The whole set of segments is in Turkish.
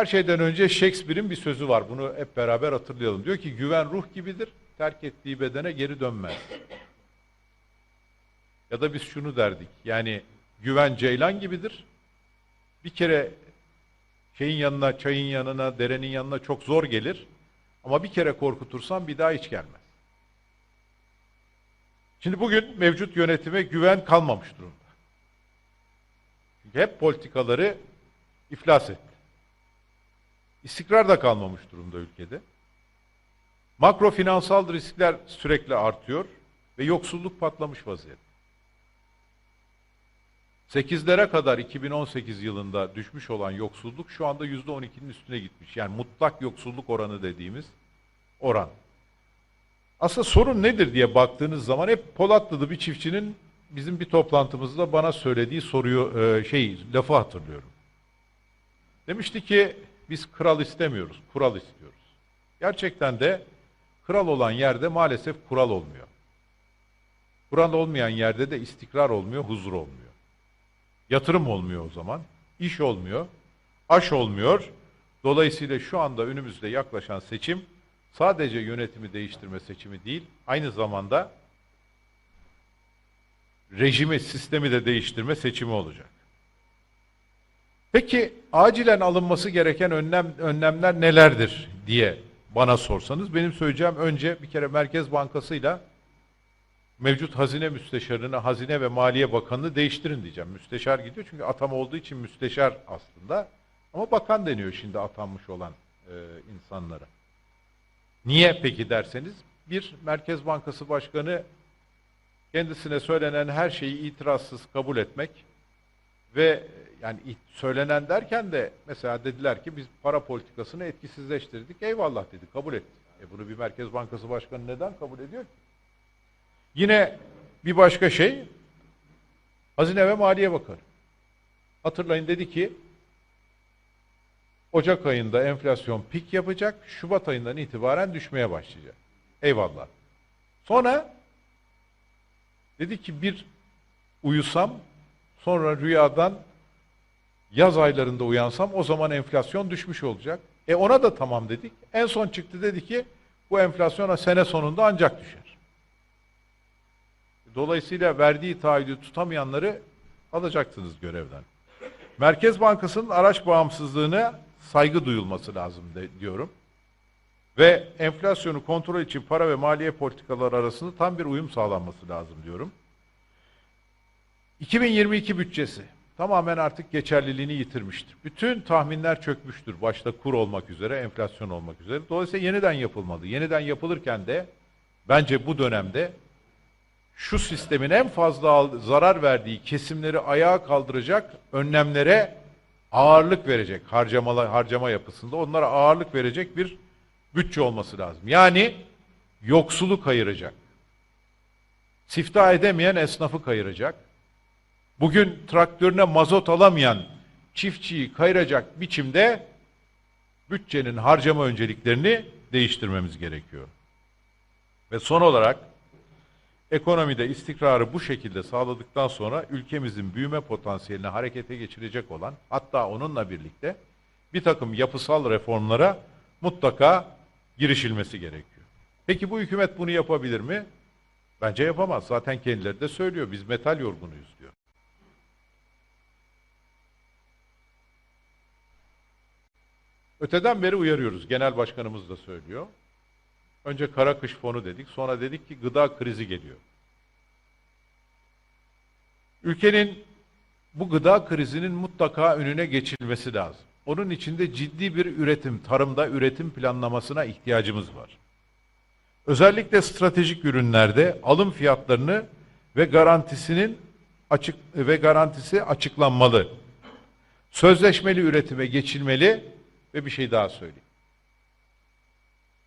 Her şeyden önce Shakespeare'in bir sözü var. Bunu hep beraber hatırlayalım. Diyor ki güven ruh gibidir. Terk ettiği bedene geri dönmez. Ya da biz şunu derdik. Yani güven ceylan gibidir. Bir kere şeyin yanına, çayın yanına, derenin yanına çok zor gelir. Ama bir kere korkutursan bir daha hiç gelmez. Şimdi bugün mevcut yönetime güven kalmamış durumda. Çünkü hep politikaları iflas etti. İstikrar da kalmamış durumda ülkede. Makro finansal riskler sürekli artıyor ve yoksulluk patlamış vaziyette. 8'lere kadar 2018 yılında düşmüş olan yoksulluk şu anda %12'nin üstüne gitmiş. Yani mutlak yoksulluk oranı dediğimiz oran. Aslında sorun nedir diye baktığınız zaman hep Polatlı'da bir çiftçinin bizim bir toplantımızda bana söylediği soruyu e, şey lafı hatırlıyorum. Demişti ki biz kral istemiyoruz, kural istiyoruz. Gerçekten de kral olan yerde maalesef kural olmuyor. Kural olmayan yerde de istikrar olmuyor, huzur olmuyor. Yatırım olmuyor o zaman, iş olmuyor, aş olmuyor. Dolayısıyla şu anda önümüzde yaklaşan seçim sadece yönetimi değiştirme seçimi değil, aynı zamanda rejimi, sistemi de değiştirme seçimi olacak. Peki acilen alınması gereken önlem önlemler nelerdir diye bana sorsanız benim söyleyeceğim önce bir kere Merkez Bankası'yla mevcut hazine müsteşarını, hazine ve maliye bakanını değiştirin diyeceğim. Müsteşar gidiyor çünkü atama olduğu için müsteşar aslında. Ama bakan deniyor şimdi atanmış olan e, insanlara. Niye peki derseniz, bir Merkez Bankası Başkanı kendisine söylenen her şeyi itirazsız kabul etmek ve yani söylenen derken de mesela dediler ki biz para politikasını etkisizleştirdik. Eyvallah dedi, kabul etti. E bunu bir Merkez Bankası Başkanı neden kabul ediyor ki? Yine bir başka şey, Hazine ve Maliye Bakanı. Hatırlayın dedi ki, Ocak ayında enflasyon pik yapacak, Şubat ayından itibaren düşmeye başlayacak. Eyvallah. Sonra dedi ki bir uyusam, sonra rüyadan yaz aylarında uyansam o zaman enflasyon düşmüş olacak. E ona da tamam dedik. En son çıktı dedi ki bu enflasyon sene sonunda ancak düşer. Dolayısıyla verdiği taahhüdü tutamayanları alacaksınız görevden. Merkez Bankası'nın araç bağımsızlığına saygı duyulması lazım de, diyorum. Ve enflasyonu kontrol için para ve maliye politikaları arasında tam bir uyum sağlanması lazım diyorum. 2022 bütçesi tamamen artık geçerliliğini yitirmiştir. Bütün tahminler çökmüştür. Başta kur olmak üzere, enflasyon olmak üzere. Dolayısıyla yeniden yapılmalı. Yeniden yapılırken de bence bu dönemde şu sistemin en fazla zarar verdiği kesimleri ayağa kaldıracak önlemlere ağırlık verecek harcamalar harcama yapısında onlara ağırlık verecek bir bütçe olması lazım. Yani yoksulu kayıracak. Siftah edemeyen esnafı kayıracak. Bugün traktörüne mazot alamayan çiftçiyi kayıracak biçimde bütçenin harcama önceliklerini değiştirmemiz gerekiyor. Ve son olarak ekonomide istikrarı bu şekilde sağladıktan sonra ülkemizin büyüme potansiyelini harekete geçirecek olan hatta onunla birlikte bir takım yapısal reformlara mutlaka girişilmesi gerekiyor. Peki bu hükümet bunu yapabilir mi? Bence yapamaz. Zaten kendileri de söylüyor. Biz metal yorgunuyuz diyor. Öteden beri uyarıyoruz. Genel başkanımız da söylüyor. Önce kara kış fonu dedik. Sonra dedik ki gıda krizi geliyor. Ülkenin bu gıda krizinin mutlaka önüne geçilmesi lazım. Onun içinde ciddi bir üretim, tarımda üretim planlamasına ihtiyacımız var. Özellikle stratejik ürünlerde alım fiyatlarını ve garantisinin açık ve garantisi açıklanmalı. Sözleşmeli üretime geçilmeli ve bir şey daha söyleyeyim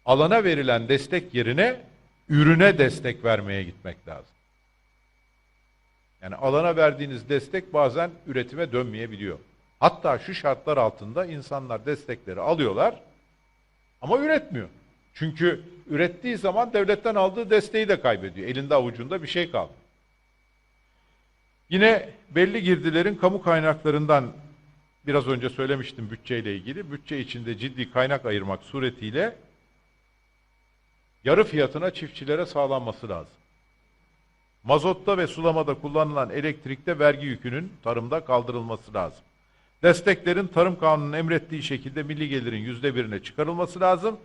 alana verilen destek yerine ürüne destek vermeye gitmek lazım. Yani alana verdiğiniz destek bazen üretime dönmeyebiliyor. Hatta şu şartlar altında insanlar destekleri alıyorlar ama üretmiyor. Çünkü ürettiği zaman devletten aldığı desteği de kaybediyor. Elinde avucunda bir şey kaldı. Yine belli girdilerin kamu kaynaklarından biraz önce söylemiştim bütçeyle ilgili. Bütçe içinde ciddi kaynak ayırmak suretiyle yarı fiyatına çiftçilere sağlanması lazım. Mazotta ve sulamada kullanılan elektrikte vergi yükünün tarımda kaldırılması lazım. Desteklerin tarım kanununun emrettiği şekilde milli gelirin yüzde birine çıkarılması lazım.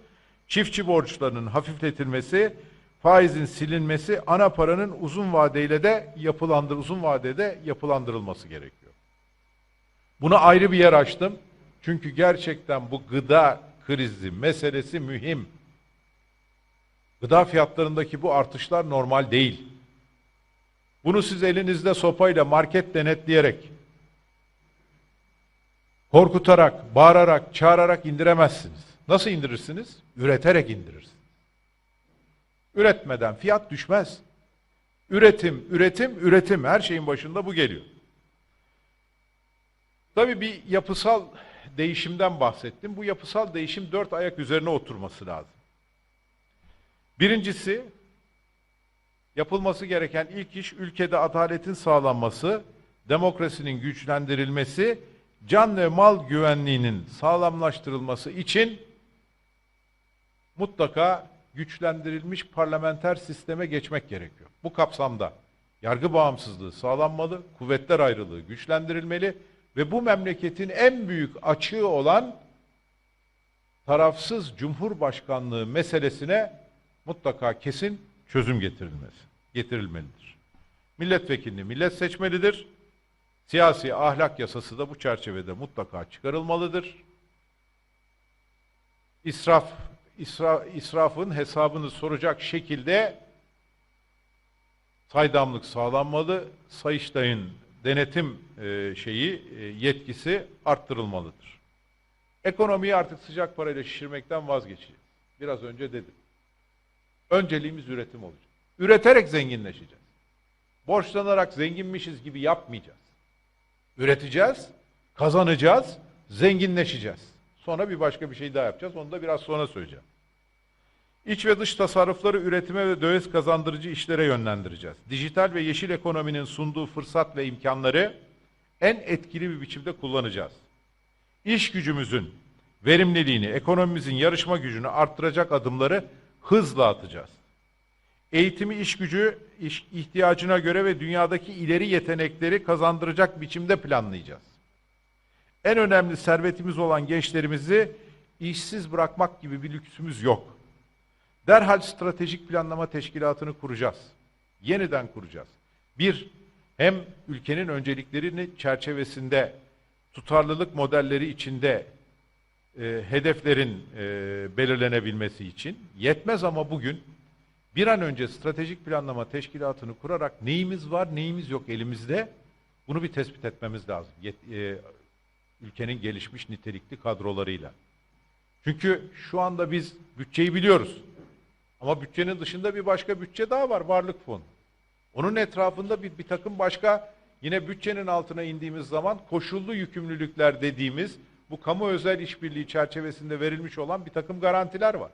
Çiftçi borçlarının hafifletilmesi, faizin silinmesi, ana paranın uzun vadeyle de yapılandır, uzun vadede yapılandırılması gerekiyor. Buna ayrı bir yer açtım. Çünkü gerçekten bu gıda krizi meselesi mühim. Gıda fiyatlarındaki bu artışlar normal değil. Bunu siz elinizde sopayla market denetleyerek, korkutarak, bağırarak, çağırarak indiremezsiniz. Nasıl indirirsiniz? Üreterek indirirsiniz. Üretmeden fiyat düşmez. Üretim, üretim, üretim. Her şeyin başında bu geliyor. Tabii bir yapısal değişimden bahsettim. Bu yapısal değişim dört ayak üzerine oturması lazım. Birincisi, yapılması gereken ilk iş ülkede adaletin sağlanması, demokrasinin güçlendirilmesi, can ve mal güvenliğinin sağlamlaştırılması için mutlaka güçlendirilmiş parlamenter sisteme geçmek gerekiyor. Bu kapsamda yargı bağımsızlığı sağlanmalı, kuvvetler ayrılığı güçlendirilmeli ve bu memleketin en büyük açığı olan tarafsız cumhurbaşkanlığı meselesine mutlaka kesin çözüm getirilmesi, getirilmelidir. Milletvekilini millet seçmelidir. Siyasi ahlak yasası da bu çerçevede mutlaka çıkarılmalıdır. İsraf, isra, israfın hesabını soracak şekilde saydamlık sağlanmalı. Sayıştay'ın denetim e, şeyi e, yetkisi arttırılmalıdır. Ekonomiyi artık sıcak parayla şişirmekten vazgeçeceğiz. Biraz önce dedim. Önceliğimiz üretim olacak. Üreterek zenginleşeceğiz. Borçlanarak zenginmişiz gibi yapmayacağız. Üreteceğiz, kazanacağız, zenginleşeceğiz. Sonra bir başka bir şey daha yapacağız. Onu da biraz sonra söyleyeceğim. İç ve dış tasarrufları üretime ve döviz kazandırıcı işlere yönlendireceğiz. Dijital ve yeşil ekonominin sunduğu fırsat ve imkanları en etkili bir biçimde kullanacağız. İş gücümüzün verimliliğini, ekonomimizin yarışma gücünü arttıracak adımları hızla atacağız. Eğitimi iş gücü iş ihtiyacına göre ve dünyadaki ileri yetenekleri kazandıracak biçimde planlayacağız. En önemli servetimiz olan gençlerimizi işsiz bırakmak gibi bir lüksümüz yok. Derhal stratejik planlama teşkilatını kuracağız. Yeniden kuracağız. Bir, hem ülkenin önceliklerini çerçevesinde tutarlılık modelleri içinde e, hedeflerin e, belirlenebilmesi için yetmez ama bugün bir an önce stratejik planlama teşkilatını kurarak neyimiz var neyimiz yok elimizde bunu bir tespit etmemiz lazım. Yet, e, ülkenin gelişmiş nitelikli kadrolarıyla. Çünkü şu anda biz bütçeyi biliyoruz. Ama bütçenin dışında bir başka bütçe daha var, varlık fonu. Onun etrafında bir, bir takım başka, yine bütçenin altına indiğimiz zaman koşullu yükümlülükler dediğimiz bu kamu özel işbirliği çerçevesinde verilmiş olan bir takım garantiler var.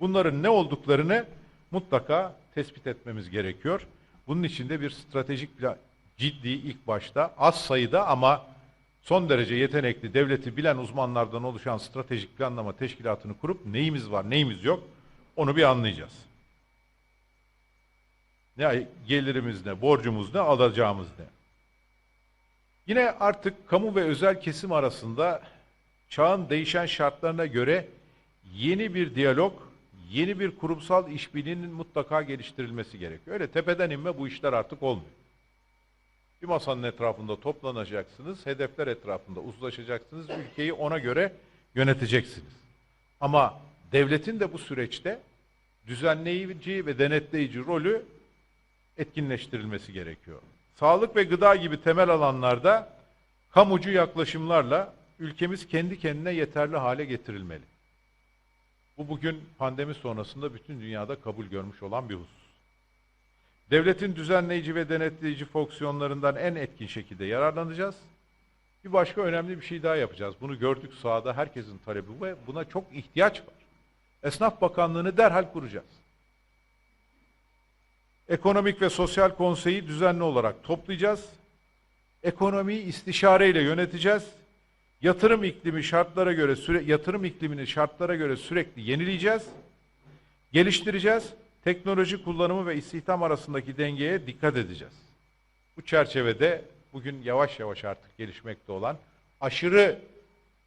Bunların ne olduklarını mutlaka tespit etmemiz gerekiyor. Bunun için de bir stratejik plan, ciddi ilk başta az sayıda ama son derece yetenekli devleti bilen uzmanlardan oluşan stratejik planlama teşkilatını kurup neyimiz var neyimiz yok onu bir anlayacağız. Ne gelirimiz ne, borcumuz ne, alacağımız ne. Yine artık kamu ve özel kesim arasında çağın değişen şartlarına göre yeni bir diyalog, yeni bir kurumsal işbirliğinin mutlaka geliştirilmesi gerekiyor. Öyle tepeden inme bu işler artık olmuyor. Bir masanın etrafında toplanacaksınız, hedefler etrafında uzlaşacaksınız, ülkeyi ona göre yöneteceksiniz. Ama devletin de bu süreçte düzenleyici ve denetleyici rolü etkinleştirilmesi gerekiyor. Sağlık ve gıda gibi temel alanlarda kamucu yaklaşımlarla ülkemiz kendi kendine yeterli hale getirilmeli. Bu bugün pandemi sonrasında bütün dünyada kabul görmüş olan bir husus. Devletin düzenleyici ve denetleyici fonksiyonlarından en etkin şekilde yararlanacağız. Bir başka önemli bir şey daha yapacağız. Bunu gördük sahada herkesin talebi ve buna çok ihtiyaç var. Esnaf Bakanlığı'nı derhal kuracağız. Ekonomik ve Sosyal Konseyi düzenli olarak toplayacağız. Ekonomiyi istişareyle yöneteceğiz. Yatırım iklimi şartlara göre süre, yatırım iklimini şartlara göre sürekli yenileyeceğiz, geliştireceğiz. Teknoloji kullanımı ve istihdam arasındaki dengeye dikkat edeceğiz. Bu çerçevede bugün yavaş yavaş artık gelişmekte olan aşırı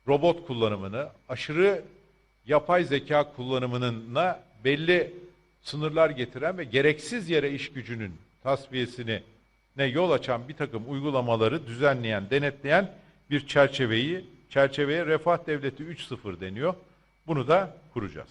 robot kullanımını, aşırı yapay zeka kullanımına belli sınırlar getiren ve gereksiz yere iş gücünün tasfiyesini ne yol açan bir takım uygulamaları düzenleyen, denetleyen bir çerçeveyi, çerçeveye refah devleti 3.0 deniyor. Bunu da kuracağız.